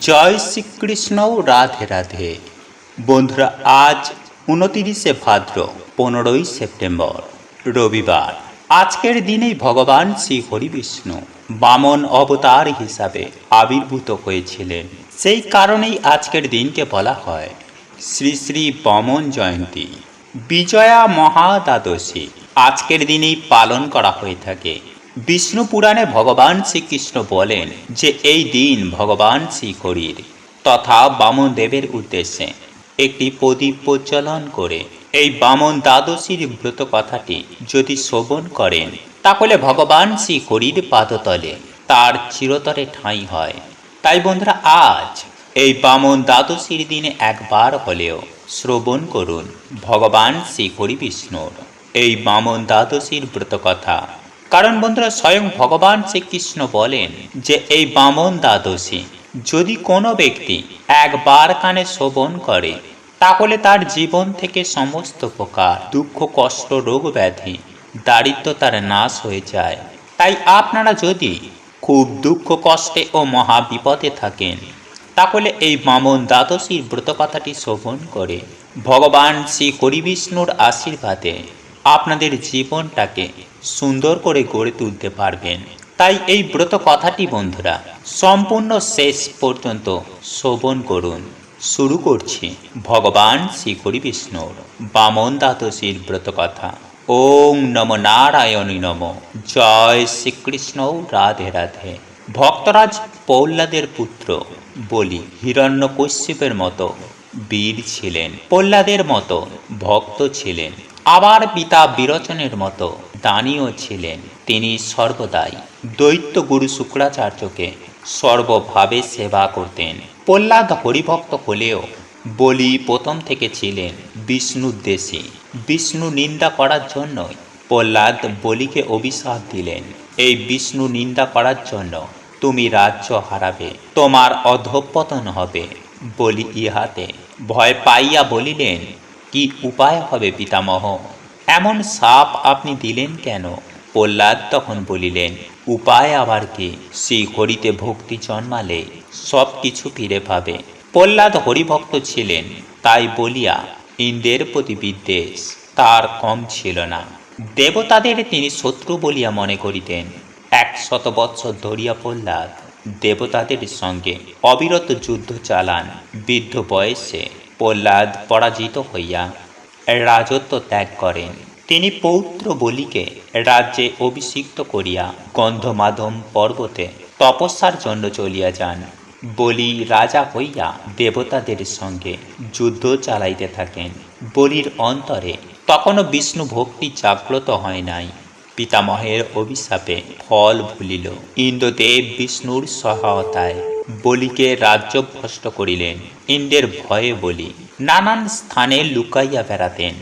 জয় শ্রীকৃষ্ণ রাধে রাধে। বন্ধুরা, আজ উনতিরিশে ভাদ্র, পনেরোই সেপ্টেম্বর, রবিবার। আজকের দিনেই ভগবান শ্রী হরি বিষ্ণু বামন অবতার হিসাবে আবির্ভূত হয়েছিলেন। সেই কারণেই আজকের দিনকে বলা হয় শ্রী শ্রী বামন জয়ন্তী। বিজয়া মহাদ্বাদশী। আজকের দিনেই পালন করা হয়ে থাকে। বিষ্ণু পুরাণে ভগবান শ্রীকৃষ্ণ বলেন যে এই দিন ভগবান শ্রীহরির তথা বামন দেবের উদ্দেশ্যে একটি প্রদীপ প্রজ্বলন করে। এই বামন দ্বাদশীর ব্রত কথাটি যদি শ্রবণ করেন, তাহলে ভগবান শ্রীহরির পাদতলে তার চিরতরে ঠাঁই হয়। তাই বন্ধুরা, আজ এই বামন দ্বাদশীর দিনে একবার হলেও শ্রবণ করুন ভগবান শ্রী হরি বিষ্ণুর। এই বামন দ্বাদশীর ব্রত কথা কারণ বন্ধুরা, স্বয়ং ভগবান শ্রীকৃষ্ণ বলেন যে এই বামন দ্বাদশী যদি কোনো ব্যক্তি একবার কানে শ্রবণ করে, তাহলে তার জীবন থেকে সমস্ত প্রকার দুঃখ, কষ্ট, রোগ ব্যাধি দারিদ্র তার নাশ হয়ে যায়। তাই আপনারা যদি খুব দুঃখ, কষ্টে ও মহা বিপদে থাকেন, তাহলে এই বামন দ্বাদশীর ব্রতকথাটি শ্রবণ করে ভগবান শ্রী হরিবিষ্ণুর আশীর্বাদে আপনাদের জীবনটাকে সুন্দর করে গড়ে তুলতে পারবেন। তাই এই ব্রত কথাটি বন্ধুরা, সম্পূর্ণ শেষ পর্যন্ত শ্রবণ করুন। শুরু করছি ভগবান শ্রী হরিবিষ্ণুর বামন দ্বাদশীর ব্রত কথা। ওম নম নারায়ণী নম। জয় শ্রীকৃষ্ণ রাধে রাধে। ভক্তরাজ পৌল্লাদের পুত্র বলি হিরণ্য হিরণ্যকশ্যপের মতো বীর ছিলেন। প্রহ্লাদের মতো ভক্ত ছিলেন। আবার পিতা বিরচনের মতো দানীয় ছিলেন। তিনি সর্বদাই দৈত্য গুরু শুক্রাচার্যকে সর্বভাবে সেবা করতেন। প্রহ্লাদ হরিভক্ত হলেও বলি প্রথম থেকে ছিলেন বিষ্ণুদ্দেশী বিষ্ণু নিন্দা করার জন্যই প্রহ্লাদ বলিকে অভিশাপ দিলেন। এই বিষ্ণু নিন্দা করার জন্য তুমি রাজ্য হারাবে, তোমার অধঃপতন হবে। বলি ইহাতে ভয় পাইয়া বলিলেন, কি উপায় হবে পিতামহ? এমন সাপ আপনি দিলেন কেন? প্রহ্লাদ তখন বলিলেন, উপায় আবার কি? শ্রী হরিতে ভক্তি জন্মালে সব কিছু ফিরে পাবে। প্রহ্লাদ হরিভক্ত ছিলেন, তাই বলিয়া ইন্দ্রের প্রতি বিদ্বেষ তার কম ছিল না। দেবতাদের তিনি শত্রু বলিয়া মনে করিতেন। এক শত বৎসর ধরিয়া প্রহ্লাদ দেবতাদের সঙ্গে অবিরত যুদ্ধ চালান। বৃদ্ধ বয়সে প্রহ্লাদ পরাজিত হইয়া রাজত্ব ত্যাগ করেন। তিনি পৌত্র বলিকে রাজ্যে অভিষিক্ত করিয়া গন্ধমাধম পর্বতে তপস্যার জন্য চলিয়া যান। বলি রাজা হইয়া দেবতাদের সঙ্গে যুদ্ধ চালাইতে থাকেন। বলির অন্তরে তখনও বিষ্ণু ভক্তি জাগ্রত হয় নাই। পিতামহের অভিশাপে ফল ভুলিল। ইন্দ্রদেব বিষ্ণুর সহায়তায় বলিকে রাজ্য ভ্রষ্ট করিলেন। ইন্দ্রের ভয়ে বলি, নানান স্থানে লুকাইয়া বেড়াতেন।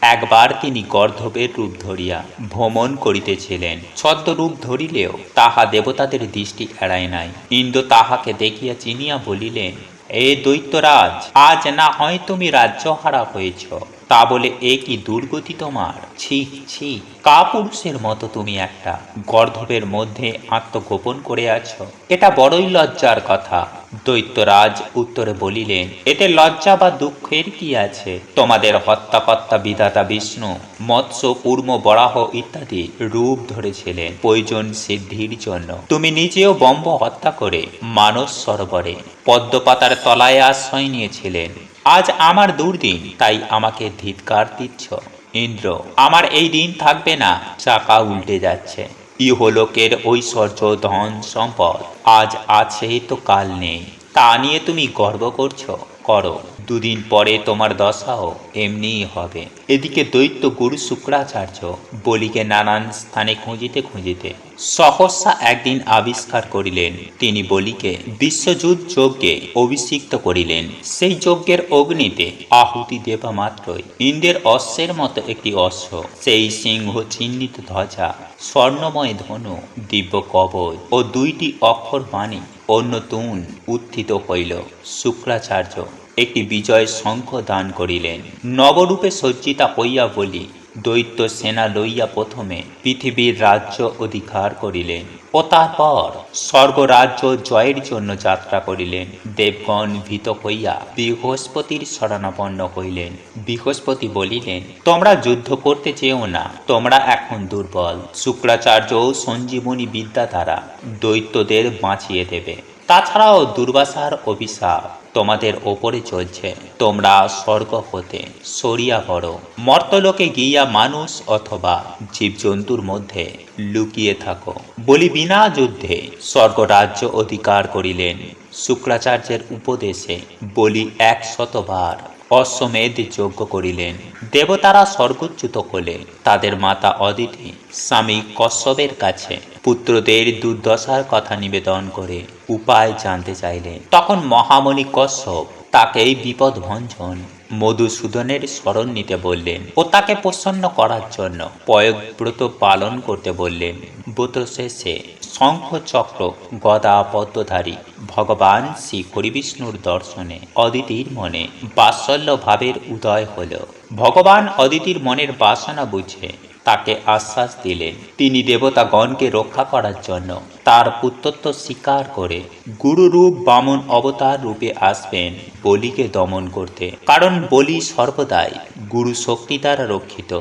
একবার তিনি গর্ধবের রূপ ধরিয়া ভ্রমণ করিতেছিলেন। ছদ্মরূপ ধরিলেও তাহা দেবতাদের দৃষ্টি এড়ায় নাই। ইন্দ্র তাহাকে দেখিয়া চিনিয়া বলিলেন, এ দৈত্যরাজ, আজ না হয় তুমি রাজ্য হারা হয়েছ? তা বলে, এ কি দুর্গতি তোমার? ছি ছি কা পুরুষের মতো তুমি একটা। গর্ধবের মধ্যে আত্মগোপন করে আছো। এটা বড়ই লজ্জার কথা। দৈত্যরাজ উত্তরে বলিলেন, এতে লজ্জা বা দুঃখের কি আছে? তোমাদের হত্যাকর্তা বিধাতা বিষ্ণু, মৎস্য কুর্ম বরাহ ইত্যাদি রূপ ধরেছিলেন প্রয়োজন সিদ্ধির জন্য। তুমি নিজেও বম্ব হত্যা করে মানস সরোবরে পদ্মপাতার তলায় আশ্রয় নিয়েছিলেন। আজ আমার দুর্দিন, তাই আমাকে ধিৎকার দিচ্ছ। ইন্দ্র, আমার এই দিন থাকবে না, চাকা উল্টে যাচ্ছে। ইহলোকের ঐশ্বর্য ধন সম্পদ আজ আছে তো কাল নেই, তা নিয়ে তুমি গর্ব করছ। করো। দুদিন পরে তোমার দশাও এমনিই হবে। এদিকে দৈত্য গুরু শুক্রাচার্য বলিকে নানান স্থানে খুঁজিতে খুঁজিতে সহসা একদিন আবিষ্কার করিলেন। তিনি বলিকে বিশ্বযুদ্ধ যজ্ঞে অভিষিক্ত করিলেন। সেই যজ্ঞের অগ্নিতে আহুতি দেবা মাত্রই ইন্দ্রের অশ্বের মতো একটি অশ্ব, সেই সিংহ চিহ্নিত ধ্বজা, স্বর্ণময় ধনু, দিব্য কবচ ও দুইটি অক্ষর বাণী, অন্য তুন উত্থিত হইল। শুক্রাচার্য একটি বিজয় শঙ্খ দান করিলেন। নবরূপে সজ্জিতা হইয়া বলি, দৈত্য সেনা লইয়া প্রথমে পৃথিবীর রাজ্য অধিকার করিলেন। ও তারপর স্বর্গরাজ্য জয়ের জন্য যাত্রা করিলেন। দেবগণ ভীত হইয়া বৃহস্পতির শরণাপন্ন হইলেন। বৃহস্পতি বলিলেন, তোমরা যুদ্ধ করতে চেও না, তোমরা এখন দুর্বল। শুক্রাচার্য সঞ্জীবনী বিদ্যা দ্বারা দৈত্যদের বাঁচিয়ে দেবে। তাছাড়াও দুর্বাসার অভিশাপ তোমাদের ওপরে চলছে। তোমরা স্বর্গ হতে সরিয়া পড়ো। মর্তলোকে গিয়া মানুষ অথবা জীবজন্তুর মধ্যে লুকিয়ে থাকো। বলি বিনা যুদ্ধে স্বর্গরাজ্য অধিকার করিলেন। শুক্রাচার্যের উপদেশে বলি এক শতবার অশ্বমেধ যজ্ঞ করিলেন। দেবতারা স্বর্গচ্যুত হলে তাদের মাতা অদিতি, স্বামী কশ্যপের কাছে পুত্রদের দুর্দশার কথা নিবেদন করে উপায় জানতে চাইলেন। তখন মহামণি কশ্যপ তাকেই বিপদ ভঞ্জন মধুসূদনের স্মরণ নিতে বললেন ও তাকে প্রসন্ন করার জন্য পয়ব্রত পালন করতে বললেন। ব্রত শেষে শঙ্খ চক্র গদা পদ্মধারী ভগবান শ্রী হরিবিষ্ণুর দর্শনে অদিতির মনে বাৎসল্য ভাবের উদয় হল। ভগবান অদিতির মনের বাসনা বুঝে তাকে আশ্বাস দিলেন। তিনি দেবতাগণকে রক্ষা করার জন্য তার পুত্রত্ব স্বীকার করে গুরুরূপ বামন অবতার রূপে আসবেন বলিকে দমন করতে। কারণ বলি সর্বদাই গুরু শক্তি দ্বারা রক্ষিত।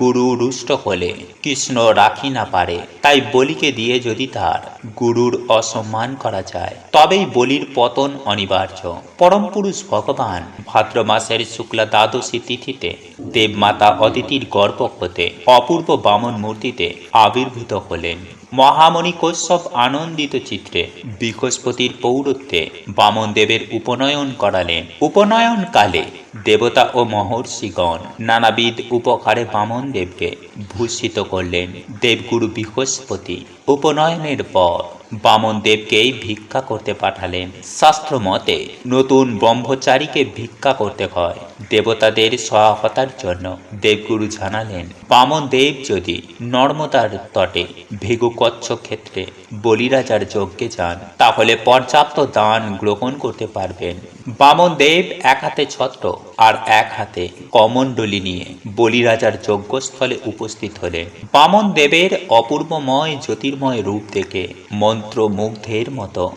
গুরু রুষ্ট হলে কৃষ্ণ রাখি না পারে, তাই বলিকে দিয়ে যদি তার গুরুর অসম্মান করা যায়। তবেই বলির পতন অনিবার্য। পরম পুরুষ ভগবান ভাদ্র মাসের শুক্লা দ্বাদশী তিথিতে দেবমাতা অদিতির গর্ভ হতে অপূর্ব বামন মূর্তিতে আবির্ভূত হলেন। মহামণি আনন্দিত চিত্রে বৃহস্পতির পৌরত্বে বামন দেবের উপনয়ন করালেন। উপনয়ন কালে দেবতা ও মহর্ষিগণ নানাবিধ উপকারে বামন দেবকে ভূষিত করলেন। দেবগুরু বৃহস্পতি। উপনয়নের পর God বামন দেবকেই ভিক্ষা করতে পাঠালেন। শাস্ত্র মতে নতুন ব্রহ্মচারীকে ভিক্ষা করতে হয় দেবতাদের সহায়তার জন্য। দেবগুরু জানালেন বামন দেব যদি নর্মদার তটে ভেগু কচ্ছ ক্ষেত্রে বলিরাজার যজ্ঞে যান, তাহলে পর্যাপ্ত দান গ্রহণ করতে পারবেন। বামন দেব এক হাতে ছত্র আর এক হাতে কমণ্ডলী নিয়ে বলিরাজার যজ্ঞস্থলে উপস্থিত হলেন। বামন দেবের অপূর্বময় জ্যোতির্ময় রূপ দেখে মন্ত্র মুগ্ধের মতো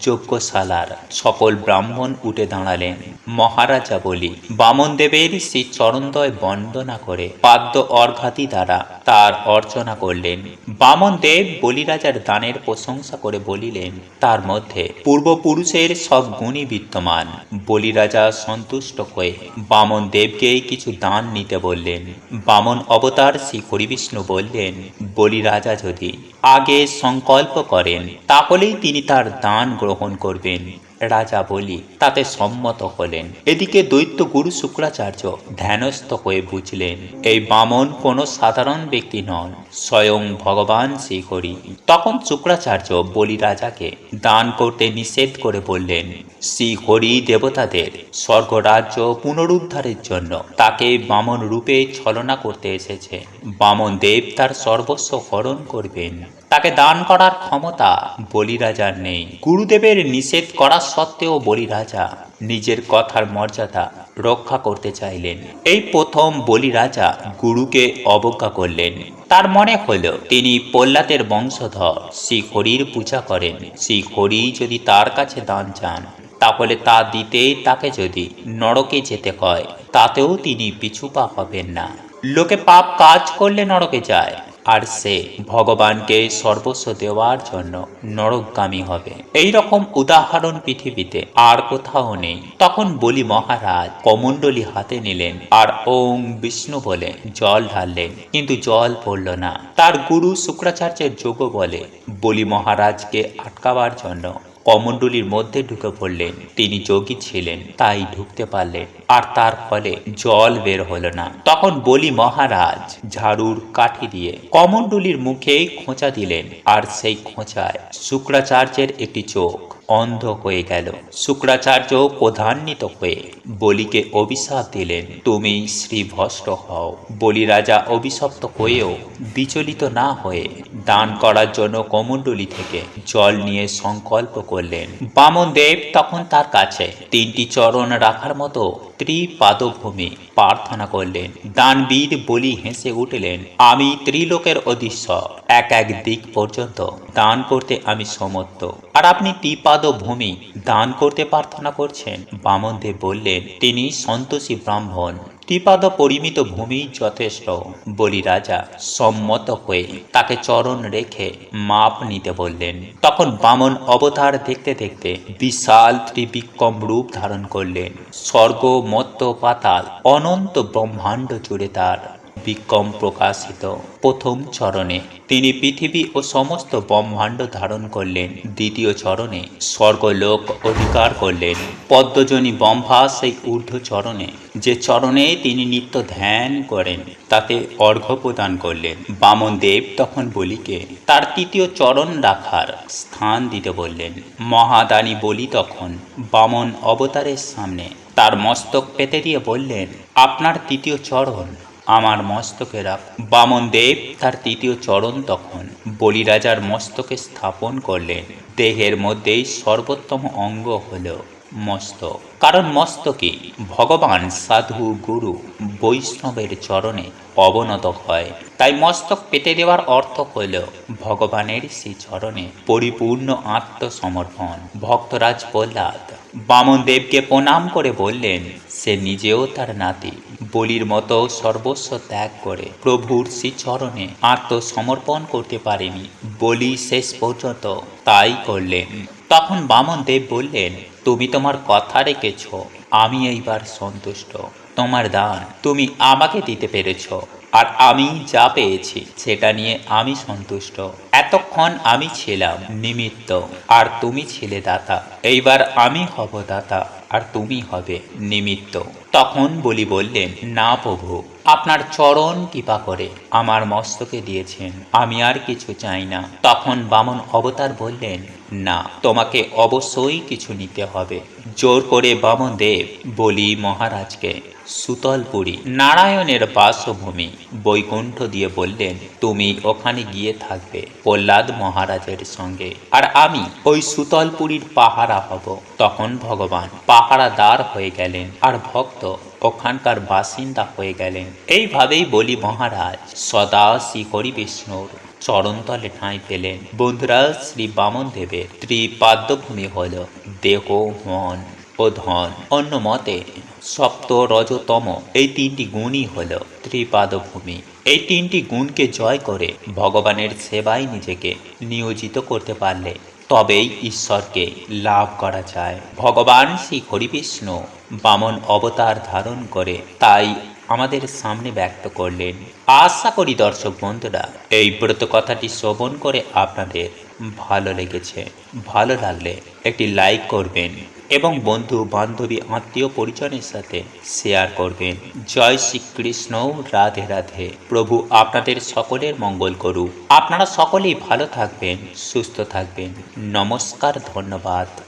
যজ্ঞশালার সকল ব্রাহ্মণ উঠে দাঁড়ালেন। মহারাজা বলি বামন দেবের শ্রী চরণদয় বন্দনা করে পাদ্য অর্ঘাতি দ্বারা তার অর্চনা করলেন। বামন দেব বলিরাজার দানের প্রশংসা করে বলিলেন, তার মধ্যে পূর্বপুরুষের সব গুণই বিদ্যমান। বলিরাজা সন্তুষ্ট হয়ে বামন দেবকেই কিছু দান নিতে বললেন। বামন অবতার শ্রী হরিবিষ্ণু বললেন, বলিরাজা যদি আগে সংকল্প করেন তাহলেই তিনি তার দান গ্রহণ করবেন। রাজা বলি, তাতে সম্মত হলেন। এদিকে দৈত্য গুরু শুক্রাচার্য ধ্যানস্থ হয়ে বুঝলেন, এই বামন কোনো সাধারণ ব্যক্তি নন, স্বয়ং ভগবান শ্রীহরি। তখন শুক্রাচার্য বলি রাজাকে দান করতে নিষেধ করে বললেন, শ্রীহরি দেবতাদের স্বর্গরাজ্য পুনরুদ্ধারের জন্য তাকে বামন রূপে ছলনা করতে এসেছে। বামন দেব তার সর্বস্ব হরণ করবেন। তাকে দান করার ক্ষমতা বলিরাজার নেই। গুরুদেবের নিষেধ করা সত্ত্বেও বলিরাজা নিজের কথার মর্যাদা রক্ষা করতে চাইলেন। এই প্রথম বলিরাজা গুরুকে অবজ্ঞা করলেন। তার মনে হল তিনি প্রহ্লাদের বংশধর শ্রী হরির পূজা করেন। শ্রী হরি যদি তার কাছে দান চান, তাহলে তা দিতে তাকে যদি নরকে যেতে হয় তাতেও তিনি পিছুপা হবেন না। লোকে পাপ কাজ করলে নরকে যায় আর সে ভগবানকে সর্বস্ব দেওয়ার জন্য নরকগামী হবে। এই রকম উদাহরণ পৃথিবীতে আর কোথাও নেই। তখন বলি মহারাজ, কমণ্ডলী হাতে নিলেন আর ওম বিষ্ণু বলে জল ঢাললেন। কিন্তু জল পড়ল না। তার গুরু শুক্রাচার্যের যোগ বলে বলি মহারাজকে আটকাবার জন্য কমণ্ডলীর মধ্যে ঢুকে পড়লেন। তিনি যোগী ছিলেন, তাই ঢুকতে পারলেন। আর তার ফলে জল বের হলো না। তখন বলি মহারাজ, ঝাড়ুর কাঠি দিয়ে কমণ্ডলীর মুখে খোঁচা দিলেন। আর সেই খোঁচায় শুক্রাচার্যের একটি চোখ। অন্ধ হয়ে গেল। শুক্রাচার্য প্রধান্বিত হয়ে বলিকে অভিশাপ দিলেন, তুমি শ্রীভস্ত হও। বলি রাজা অভিশপ্ত হয়েও বিচলিত না হয়ে দান করার জন্য কমণ্ডলী থেকে জল নিয়ে সংকল্প করলেন। বামন দেব তখন তার কাছে তিনটি চরণ রাখার মতো ত্রিপাদভূমি প্রার্থনা করলেন। দানবীর বলি হেসে উঠলেন, আমি ত্রিলোকের অধীশ্বর। এক এক দিক পর্যন্ত দান করতে আমি সমর্থ। আর আপনি ত্রিপাদ ভূমি দান করতে প্রার্থনা করছেন। বামনদেব বললেন, তিনি সন্তোষী ব্রাহ্মণ। ত্রিপাদ পরিমিত ভূমি যথেষ্ট। বলি, রাজা, সম্মত হয়ে তাকে চরণ রেখে মাপ নিতে বললেন। তখন বামন অবতার দেখতে দেখতে বিশাল ত্রিবিক্রম রূপ ধারণ করলেন। স্বর্গ, মত্ত, পাতাল, অনন্ত ব্রহ্মাণ্ড জুড়ে তার বিক্রম প্রকাশিত প্রথম চরণে। তিনি পৃথিবী ও সমস্ত ব্রহ্মাণ্ড ধারণ করলেন। দ্বিতীয় চরণে স্বর্গলোক অধিকার করলেন। পদ্মজনী ব্রহ্মা সেই ঊর্ধ্ব চরণে, যে চরণে তিনি নিত্য ধ্যান করেন, তাতে অর্ঘ্য প্রদান করলেন। বামন দেব তখন বলিকে, তার তৃতীয় চরণ রাখার স্থান দিতে বললেন। মহাদানী বলি তখন বামন অবতারের সামনে তার মস্তক পেতে দিয়ে বললেন, আপনার তৃতীয় চরণ আমার মস্তকে রাখ বামন দেব তার তৃতীয় চরণ তখন। বলিরাজার মস্তকে স্থাপন করলেন। দেহের মধ্যেই সর্বোত্তম অঙ্গ হল মস্তক। কারণ মস্তকে ভগবান সাধু গুরু বৈষ্ণবের চরণে অবনত হয়। তাই মস্তক পেতে দেওয়ার অর্থ হল ভগবানের সেই চরণে পরিপূর্ণ আত্মসমর্পণ। ভক্তরাজ প্রহ্লাদ বামন দেবকে প্রণাম করে বললেন, সে নিজেও তার নাতি। বলির মতো সর্বস্ব ত্যাগ করে প্রভুর শ্রী চরণে আত্মসমর্পণ করতে পারেনি। বলি শেষ পর্যন্ত তাই করলেন। তখন বামন দেব বললেন, তুমি তোমার কথা রেখেছ, আমি এইবার সন্তুষ্ট। তোমার দান তুমি আমাকে দিতে পেরেছ, আর আমি যা পেয়েছি সেটা নিয়ে আমি সন্তুষ্ট। এতক্ষণ আমি ছিলাম নিমিত্ত, আর তুমি ছিলে দাতা। এইবার আমি হব দাতা, আর তুমি হবে নিমিত্ত। তখন বলি বললেন না প্রভু। আপনার চরণ কৃপা করে, আমার মস্তকে দিয়েছেন, আমি আর কিছু চাই না। তখন বামন অবতার বললেন, না, তোমাকে অবশ্যই কিছু নিতে হবে। জোর করে বামন দেব, বলি, মহারাজকে, সুতলপুরী, নারায়ণের বাসভূমি। বৈকুণ্ঠ দিয়ে বললেন, তুমি ওখানে গিয়ে থাকবে, প্রহ্লাদ মহারাজের সঙ্গে। আর আমি ওই সুতলপুরীর পাহারা হব। তখন ভগবান পাহারাদার হয়ে গেলেন, আর ভক্ত ওখানকার বাসিন্দা হয়ে গেলেন। এইভাবেই বলি মহারাজ, সদা শ্রী হরি বিষ্ণুর চরণতলে ঠাঁই পেলেন। বন্ধুরা, শ্রী বামন দেবের ত্রিপাদ্যভূমি হল দেহ, মন ও ধন। অন্য মতে, সপ্ত রজতম, এই তিনটি গুণই হল ত্রিপাদভূমি এই তিনটি গুণকে জয় করে ভগবানের সেবায় নিজেকে নিয়োজিত করতে পারলে। তবেই ঈশ্বরকে লাভ করা যায়। ভগবান শ্রী হরিবিষ্ণু বামন অবতার ধারণ করে তাই আমাদের সামনে ব্যক্ত করলেন। আশা করি দর্শক বন্ধুরা, এই ব্রত কথাটি শ্রবণ করে আপনাদের ভালো লেগেছে। ভালো লাগলে একটি লাইক করবেন এবং বন্ধু বান্ধবী আত্মীয় পরিজনের সাথে শেয়ার করবেন। জয় শ্রীকৃষ্ণ, রাধে রাধে। প্রভু আপনাদের সকলের মঙ্গল করুক। আপনারা সকলেই ভালো থাকবেন, সুস্থ থাকবেন। নমস্কার, ধন্যবাদ।